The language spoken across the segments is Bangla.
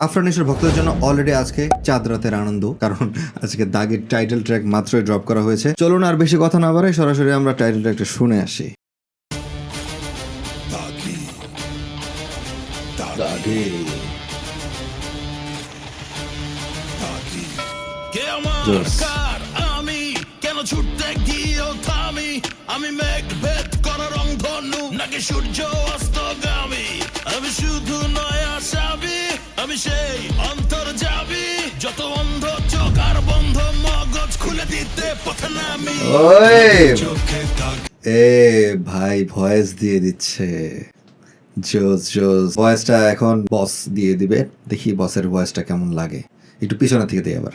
আফরানিসের ভক্তদের জন্য অলরেডি আজকে চাঁদ রাতের আনন্দ কারণ আজকে দাগের টাইটেল ট্র্যাক মাত্রই ড্রপ করা হয়েছে। চলুন আর বেশি কথা না বাড়াই সরাসরি আমরা টাইটেল ট্র্যাকটা শুনে আসি। আমি? কেন ছুটতে গিয়েও থামি? আমি মেঘ ভেদ করা রং ধনু নাকি সূর্য সেই অন্তর যাবি যত অন্ধ চোখ আর বন্ধ মগজ খুলে দিতে পথে নামি। এ ভাই ভয়েস দিয়ে দিচ্ছে। জোস জোস। ভয়েসটা এখন বস দিয়ে দিবে। দেখি বসের ভয়েসটা কেমন লাগে। একটু পিছনে থেকে দিই আবার।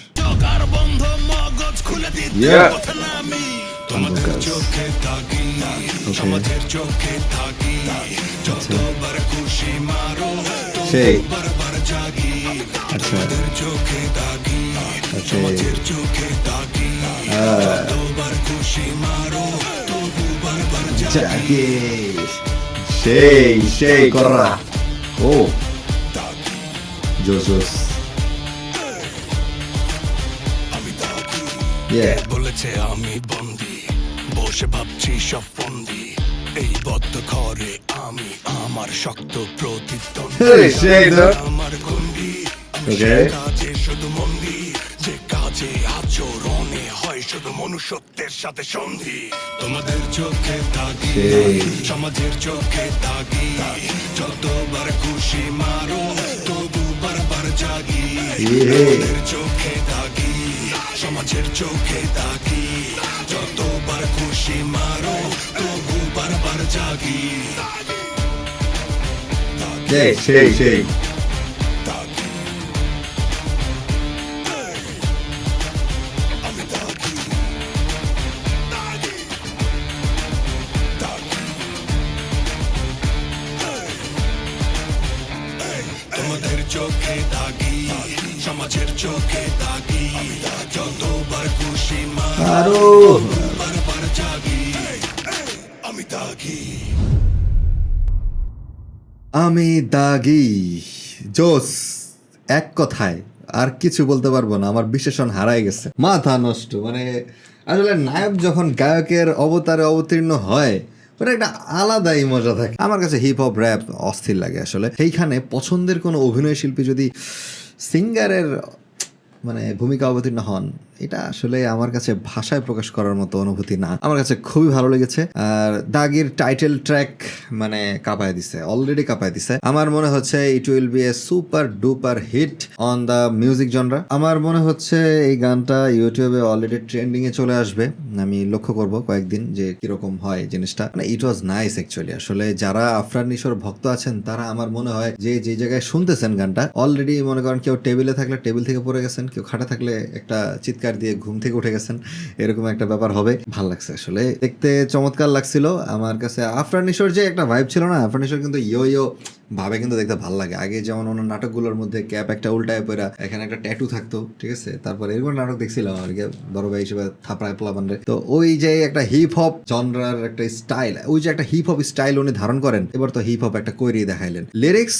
সেই আচ্ছা। আচ্ছা সেই সেই করা ও। জোস বলেছে আমি বন্দি। বসে ভাবছি সব বন্দি এই বদ্ধ ঘরে আমি আমার শক্ত প্রতিদ্বন্দ্বী। Hey, সেই তো। আমার গন্ডি আমি কাজে শুধু মন্দি যে কাজে আচরণে হয় শুধু মনুষ্যত্বের সাথে সন্ধি। তোমাদের চোখে তাকি সমাজের চোখে তাকি যতবার খুশি মারো তবু বারবার জাগি। তোমাদের চোখে তাকি সমাজের চোখে তাকি যতবার খুশি সেই সেই সেই তোমাদের চোখে দাগি সমাজের চোখে দাগি যতবার খুশি মারো আমি দাগি, জোস, এক কথায় আর কিছু বলতে পারব না, আমার বিশেষণ হারাই গেছে, মাথা নষ্ট মানে আসলে নায়ক যখন গায়কের অবতারে অবতীর্ণ হয়, ওটা একটা আলাদাই মজা থাকে। আমার কাছে হিপ হপ র্যাপ অস্থির লাগে আসলে। সেইখানে পছন্দের কোনো অভিনয় শিল্পী যদি সিঙ্গারের মানে ভূমিকা অবতীর্ণ হন এটা আসলে আমার কাছে ভাষায় প্রকাশ করার মতো অনুভূতি না। আমার কাছে খুবই ভালো লেগেছে। আর দাগির টাইটেল ট্র্যাক মানে কাঁপায় দিছে অলরেডি কাঁপায় দিছে। আমার মনে হচ্ছে it will be a super duper hit on the music genre আমার মনে হচ্ছে এই গানটা ইউটিউবে অলরেডি ট্রেন্ডিং এ চলে আসবে। আমি লক্ষ্য করব কয়েকদিন যে কীরকম হয় জিনিসটা। মানে ইট ওয়াজ নাইস অ্যাকচুয়ালি আসলে যারা আফরান নিশোর ভক্ত আছেন, তারা আমার মনে হয় যে যে জায়গায় শুনতেছেন গানটা অলরেডি মনে করেন কেউ টেবিলে থাকলে টেবিল থেকে পড়ে গেছেন, কেউ খাটে থাকলে একটা চিৎকার দিয়ে ঘুম থেকে উঠে গেছেন, এরকম একটা ব্যাপার হবে। ভালো লাগছে আসলে। দেখতে চমৎকার লাগছিল। আমার কাছে আফরান নিশোর যে একটা ভাইব ছিল না আফরান নিশোর কিন্তু ইয়ো ইয়ো ভাবে কিন্তু দেখতে ভালো লাগে। আগে যেমন অন্য নাটকগুলোর মধ্যে ক্যাপ একটা উল্টায় পরে এখানে একটা ট্যাটু থাকতো, ঠিক আছে? তারপর এরকম নাটক দেখছিলাম আর কি, বড় ভাই হিসেবে থাপড়ায় পোলাপান রে তো ওই যে একটা হিপ হপ জনরার একটা স্টাইল ওই যে একটা হিপ হপ স্টাইল উনি ধারণ করেন, এবার তো হিপ হপ একটা কইরিয়ে দেখাইলেন। লিরিক্স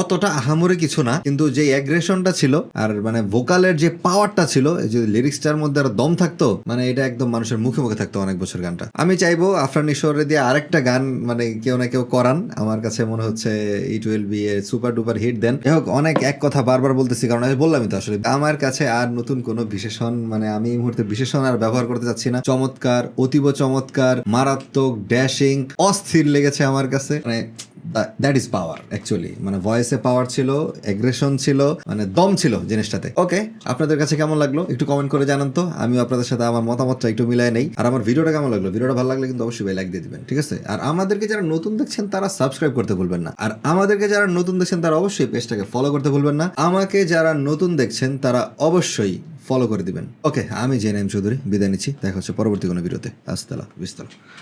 অতটা আহামরি কিছু না, কিন্তু যে অ্যাগ্রেশনটা ছিল আর মানে ভোকালের যে পাওয়ারটা ছিল, এই যে লিরিক্সটার মধ্যে আর দম থাকতো মানে এটা একদম মানুষের মুখে মুখে থাকতো অনেক বছর গানটা। আমি চাইব আফরান ঈশ্বরে দিয়ে আরেকটা গান মানে কেউ না কেউ করান। আমার কাছে মনে হচ্ছে it will be a super duper hit then যাই হোক, অনেক এক কথা বারবার বলতেছি, কারণ আমি বললামই তো আসলে। আমার কাছে আর নতুন কোনো বিশেষণ মানে আমি এই মুহূর্তে বিশেষণ আর ব্যবহার করতে চাচ্ছি না। চমৎকার, অতীব চমৎকার, মারাত্মক ড্যাশিং অস্থির লেগেছে আমার কাছে। মানে দ্যাট ইজ পাওয়ার অ্যাকচুয়ালি মানে ভয়েসে পাওয়ার ছিল এগ্রেশন ছিল মানে দম ছিল জিনিসটাতে। ওকে আপনাদের কাছে কেমন লাগল? একটু কমেন্ট করে জানান তো। আমিও আপনাদের সাথে আমার মতামতটা একটু মিলাই নেই। আর আমার ভিডিওটা কেমন লাগল? ভিডিওটা ভালো লাগলে কিন্তু অবশ্যই লাইক দিয়ে দিবেন, ঠিক আছে? আর আমাদেরকে যারা নতুন দেখছেন, তারা সাবস্ক্রাইব করতে ভুলবেন না। আর আমাদেরকে যারা নতুন দেখছেন, তারা অবশ্যই পেজটাকে ফলো করতে ভুলবেন না। আমাকে যারা নতুন দেখছেন, তারা অবশ্যই ফলো করে দিবেন। ওকে আমি জেন এম চৌধুরী, বিদায় নিচ্ছি। দেখা হচ্ছে পরবর্তী কোনো ভিডিওতে। আসতালা, বিস্তলা।